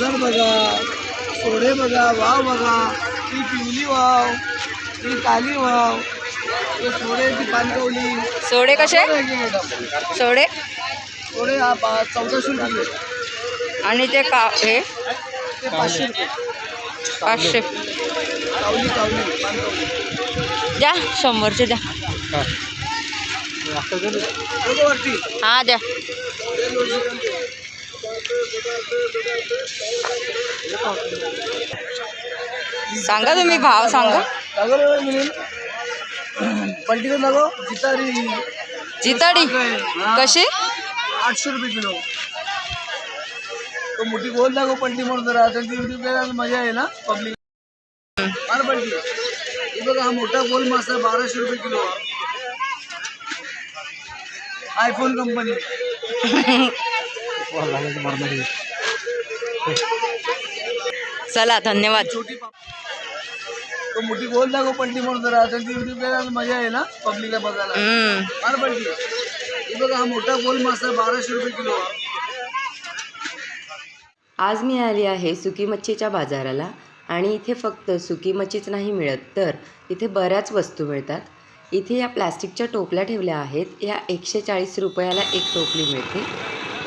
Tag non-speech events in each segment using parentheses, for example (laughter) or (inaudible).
बाज़ार बघा सोडे बघा वाव बघा ती पिवली वाव ती काली वाव सोडे ती पानकवली. सोडे कसे? की सोडे? सोडे हा पा चौदाशे रुपये आणि ते का हे? ते पाचशे रुपये. पाचशे. कावली कावली पानकवली. द्या शंभरचे द्या. बघा द्या. सांगा तुम्ही भाव सांगा. मिळेल लागो जिताडी हा. कशी? आठशे रुपये किलो. तो मोठी गोल लागो पलटी म्हणून जरा. त्यांची युट्यूब मज़ा आहे ना पब्लिक फार पलटी. हे बघा हा मोठा गोल मासा बाराशे रुपये किलो. आयफोन कंपनी (laughs) चला धन्यवाद. तो मोठी पलटी म्हणून जरा. त्यांची युट्यूब करायला मजा आहे ना पब्लिकला बघायला. फार हे बघा हा मोठा गोल मासा बाराशे रुपये किलो. आज मी आली आहे सुकी मच्छीच्या बाजाराला आणि इथे फक्त सुकी मच्छीच नाही मिळत तर इथे बऱ्याच वस्तू मिळतात. इथे या प्लॅस्टिकच्या टोपल्या ठेवल्या आहेत. या एकशे चाळीस रुपयाला एक टोपली मिळते.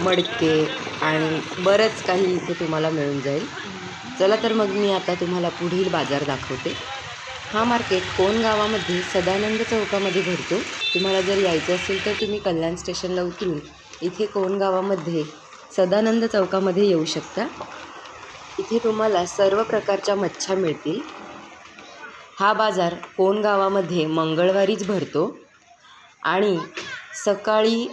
मडके आणि बरंच काही इथे तुम्हाला मिळून जाईल. चला तर मग मी आता तुम्हाला पुढील बाजार दाखवते. हा मार्केट कोण गावामध्ये सदानंद चौकामध्ये भरतो? तुम्हाला जर यायचं असेल तर तुम्ही कल्याण स्टेशनला उतरून इथे कोण गावामध्ये सदानंद चौकामध्ये येऊ शकता? इथे तुम्हाला सर्व प्रकारच्या मच्छ्या मिळतील. हा बाजार कोण गावामध्ये मंगळवारीच भरतो आणि सकाळी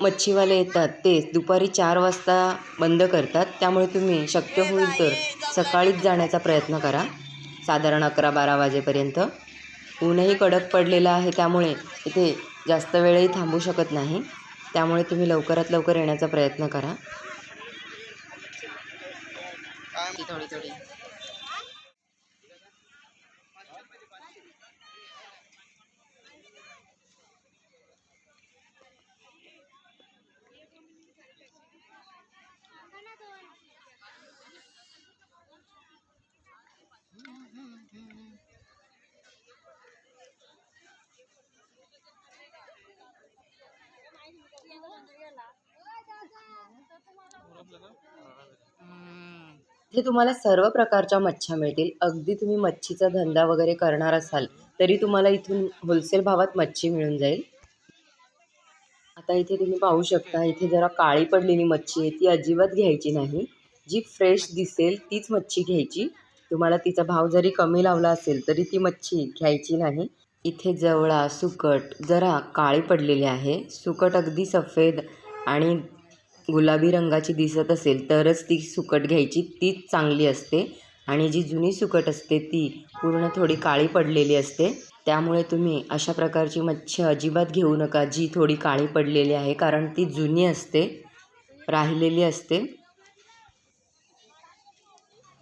मच्छीवाले येतात ते दुपारी चार वाजता बंद करतात. त्यामुळे तुम्ही शक्य होईल तर सकाळीच जाण्याचा प्रयत्न करा. साधारण अकरा बारा वाजेपर्यंत. ऊनही कडक पडलेलं आहे त्यामुळे इथे जास्त वेळही थांबू शकत नाही. त्यामुळे तुम्ही लवकरात लवकर येण्याचा प्रयत्न करा. थोडी थोडी. इथे तुम्हाला सर्व प्रकारच्या मच्छ्या मिळतील. अगदी तुम्ही मच्छीचा धंदा वगैरे करणार असाल तरी तुम्हाला इथून होलसेल भावात मच्छी मिळून जाईल. आता इथे तुम्ही पाहू शकता इथे जरा काळी पडलेली मच्छी आहे ती अजिबात घ्यायची नाही. जी फ्रेश दिसेल तीच मच्छी घ्यायची. तुम्हाला तिचा भाव जरी कमी लावला असेल तरी ती मच्छी घ्यायची नाही. इथे जवळा सुकट जरा काळी पडलेली आहे. सुकट अगदी सफेद आणि गुलाबी रंगाची दिसत असेल तरच ती सुकट घ्यायची तीच चांगली असते. आणि जी जुनी सुकट असते ती पूर्ण थोडी काळी पडलेली असते. त्यामुळे तुम्ही अशा प्रकारची मच्छी अजिबात घेऊ नका जी थोडी काळी पडलेली आहे कारण ती जुनी असते राहिलेली असते.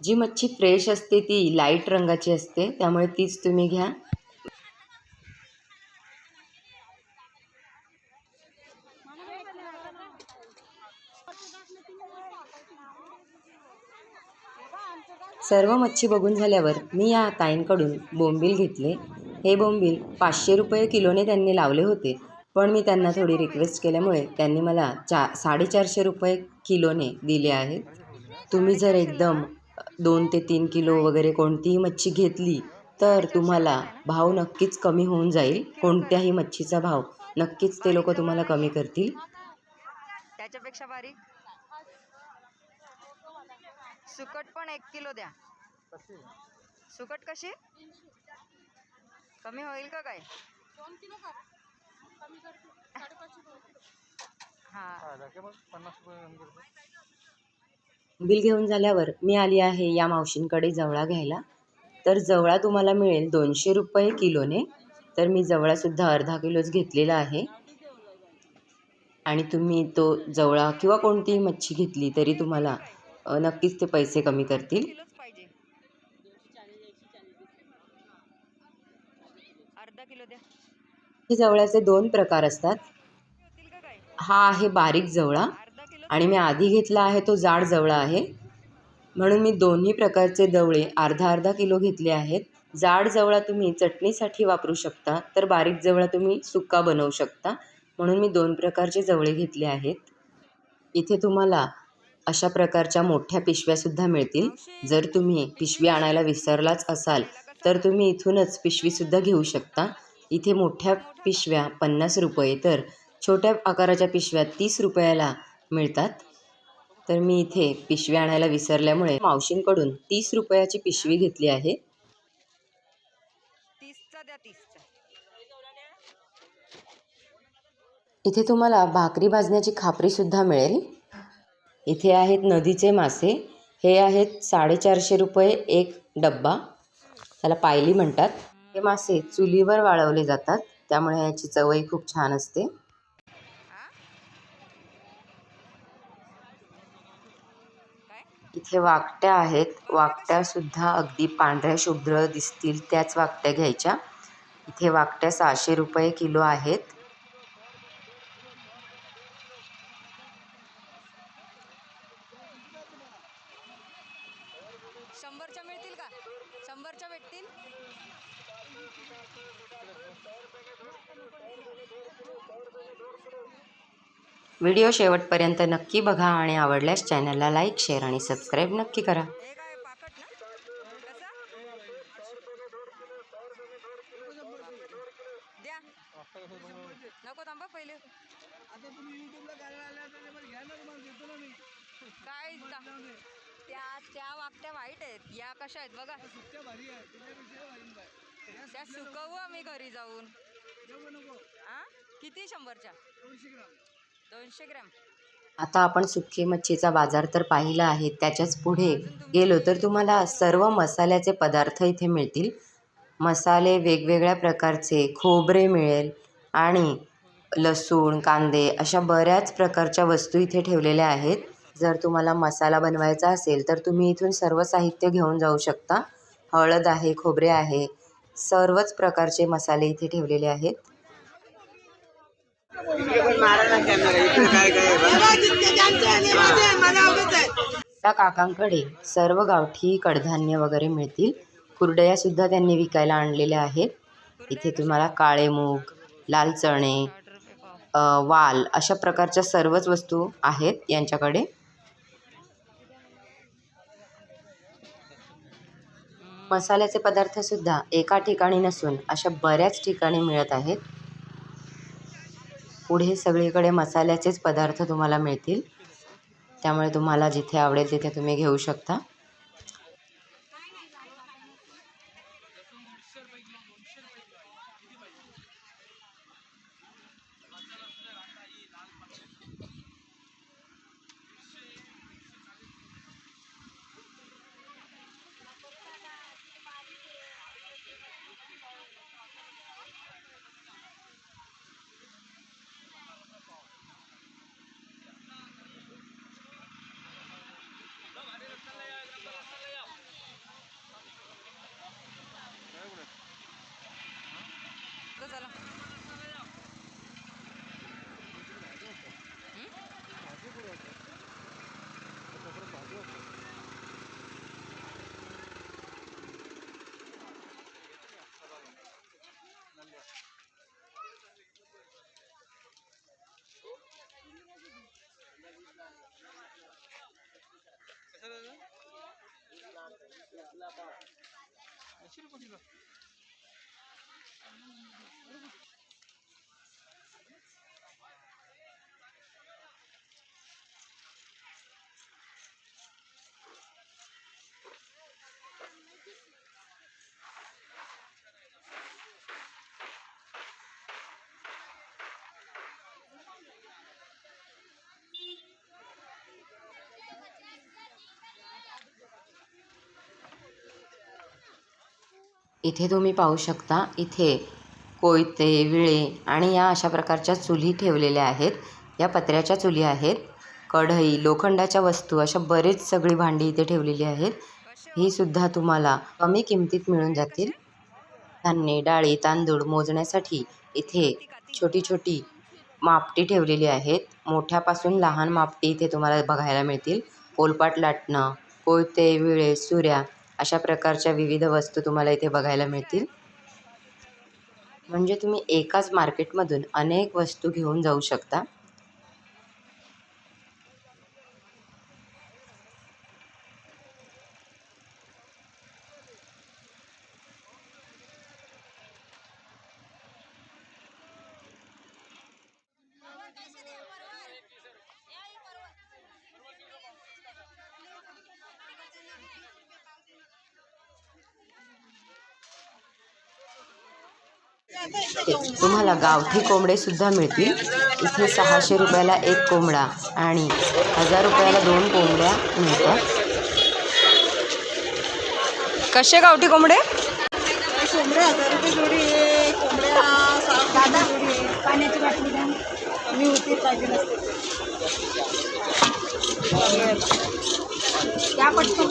जी मच्छी फ्रेश असते ती लाइट रंगाची असते त्यामुळे तीच तुम्ही घ्या. सर्व मच्छी बघून झाल्यावर मी या ताईंकडून बोंबील घेतले. हे बोंबील पाचशे रुपये किलोने त्यांनी लावले होते पण मी त्यांना थोडी रिक्वेस्ट केल्यामुळे त्यांनी मला चा साडेचारशे रुपये किलोने दिले आहेत. तुम्ही जर एकदम दोन ते तीन किलो वगैरे कोणतीही मच्छी घेतली तर तुम्हाला भाव नक्कीच कमी होऊन जाईल. कोणत्याही मच्छीचा भाव नक्कीच ते लोक तुम्हाला कमी करतील. त्याच्यापेक्षा बारीक. सुकट पण एक किलो द्या. सुकट कशी? कमी होईल का काय? हा. बिल घेऊन झाल्यावर मी आली आहे या मावशींकडे जवळा घ्यायला. तर जवळा तुम्हाला मिळेल दोनशे रुपये किलोने. तर मी जवळासुद्धा अर्धा किलोच घेतलेला आहे. आणि तुम्ही तो जवळा किंवा कोणतीही मच्छी घेतली तरी तुम्हाला नक्कीच ते पैसे कमी करतील. हे जवळाचे दोन प्रकार असतात. हा आहे बारीक जवळा आणि मी आधी घेतला आहे तो जाड जवळा आहे. म्हणून मी दोन्ही प्रकारचे जवळे अर्धा अर्धा किलो घेतले आहेत. जाड जवळा तुम्ही चटणीसाठी वापरू शकता तर बारीक जवळा तुम्ही सुक्का बनवू शकता. म्हणून मी दोन प्रकारचे जवळे घेतले आहेत. इथे तुम्हाला अशा प्रकारच्या मोठ्या पिशव्यासुद्धा मिळतील. जर तुम्ही पिशवी आणायला विसरलाच असाल तर तुम्ही इथूनच पिशवीसुद्धा घेऊ शकता. इथे मोठ्या पिशव्या पन्नास रुपये तर छोट्या आकाराच्या पिशव्या तीस रुपयाला मिळतात. तर मी इथे पिशवी आणायला विसरल्यामुळे मावशींकडून तीस रुपयाची पिशवी घेतली आहे. इथे तुम्हाला भाकरी भाजण्याची खापरीसुद्धा मिळेल. इथे आहेत नदीचे मासे. हे आहेत साडेचारशे रुपये एक डब्बा. त्याला पायली म्हणतात. हे मासे चुलीवर वाळवले जातात. त्यामुळे याची चवही खूप छान असते. इथे वाकट्या आहेत. वाकट्यासुद्धा अगदी पांढऱ्या शुभ्र दिसतील त्याच वाकट्या घ्यायच्या. इथे वाकट्या सहाशे रुपये किलो आहेत. शंभरच्या मिळतील का? शंभरच्या भेटतील? व्हिडिओ शेवटपर्यंत नक्की बघा आणि आवडल्यास चॅनलला लाईक शेअर आणि सबस्क्राईब नक्की करा. नको थांबा पहिले. आता तुम्ही युट्यूबला आल्या ना तुम्हाला देतो ना मी. काय त्या त्या वाकट्या वाईट आहेत. या कशा आहेत? बघा. सुट्ट्या भारी आहे त्याच्यापेक्षा भारी बाय त्या सुकवू आम्ही घरी जाऊन. नको आ? किती शंभरच्या? दोनशे ग्राम. दोनशे ग्रॅम. आता आपण सुकी मच्छीचा बाजार तर पाहिला आहे त्याच्याच पुढे गेलो तर तुम्हाला सर्व मसाल्याचे पदार्थ इथे मिळतील. मसाले वेगवेगळ्या प्रकारचे खोबरे मिळेल आणि लसूण कांदे अशा बऱ्याच प्रकारच्या वस्तू इथे ठेवलेल्या आहेत. जर तुम्हाला मसाला बनवायचा असेल तर तुम्ही इथून सर्व साहित्य घेऊन जाऊ शकता. हळद आहे खोबरे आहे सर्वच प्रकारचे मसाले इथे ठेवलेले आहेत. त्या काकांकडे सर्व गावठी कडधान्य वगैरे मिळतील. कुरडया सुद्धा त्यांनी विकायला आणलेल्या आहेत. इथे तुम्हाला काळे मूग लाल चणे वाल अशा प्रकारच्या सर्वच वस्तू आहेत यांच्याकडे. मसाल्याचे पदार्थसुद्धा एका ठिकाणी नसून अशा बऱ्याच ठिकाणी मिळत आहेत. पुढे सगळीकडे मसाल्याचेच पदार्थ तुम्हाला मिळतील. त्यामुळे तुम्हाला जिथे आवडेल तिथे तुम्ही घेऊ शकता. শুরু করে দিল इथे तुम्ही पाहू शकता इथे कोयते विळे आणि या अशा प्रकारच्या चुली ठेवलेल्या आहेत. या पत्र्याच्या चुली आहेत. कढई लोखंडाच्या वस्तू अशा बरेच सगळी भांडी इथे ठेवलेली आहेत. ही सुद्धा तुम्हाला कमी किमतीत मिळून जातील. धान्य डाळी तांदूळ मोजण्यासाठी इथे छोटी छोटी मापटी ठेवलेली आहेत. मोठ्यापासून लहान मापटी इथे तुम्हाला बघायला मिळतील. पोलपाट लाटणं कोयते विळे सुऱ्या अशा प्रकारच्या विविध वस्तू तुम्हाला इथे बघायला मिळतील. म्हणजे तुम्ही एकाच मार्केटमधून अनेक वस्तू घेऊन जाऊ शकता. तुम्हाला गावठी कोंबडे सुद्धा मिळतील. इथे सहाशे रुपयाला एक कोंबडा आणि हजार रुपयाला दोन कोंबड्या मिळतात. कसे गावठी कोंबडे? कोंबड्या हजार रुपये जोडी आहे कोंबड्या सहा रुपये जोडी आहे. पाण्याची बाटली द्या. मी होती पाहिजे नसते त्या पटकन.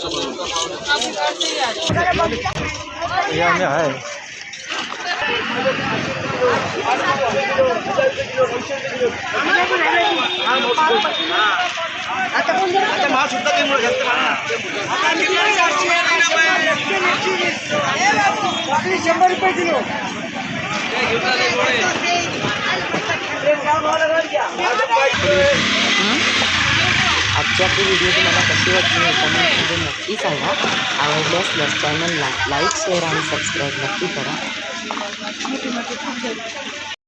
शंभर रुपये किलो आजची आपली व्हिडिओ तुम्हाला कशी वाटली हे कमेंटमध्ये नक्की सांगा. आवडल्यास चॅनलला लाईक शेअर आणि सबस्क्राईब नक्की करा. મોટી મોટી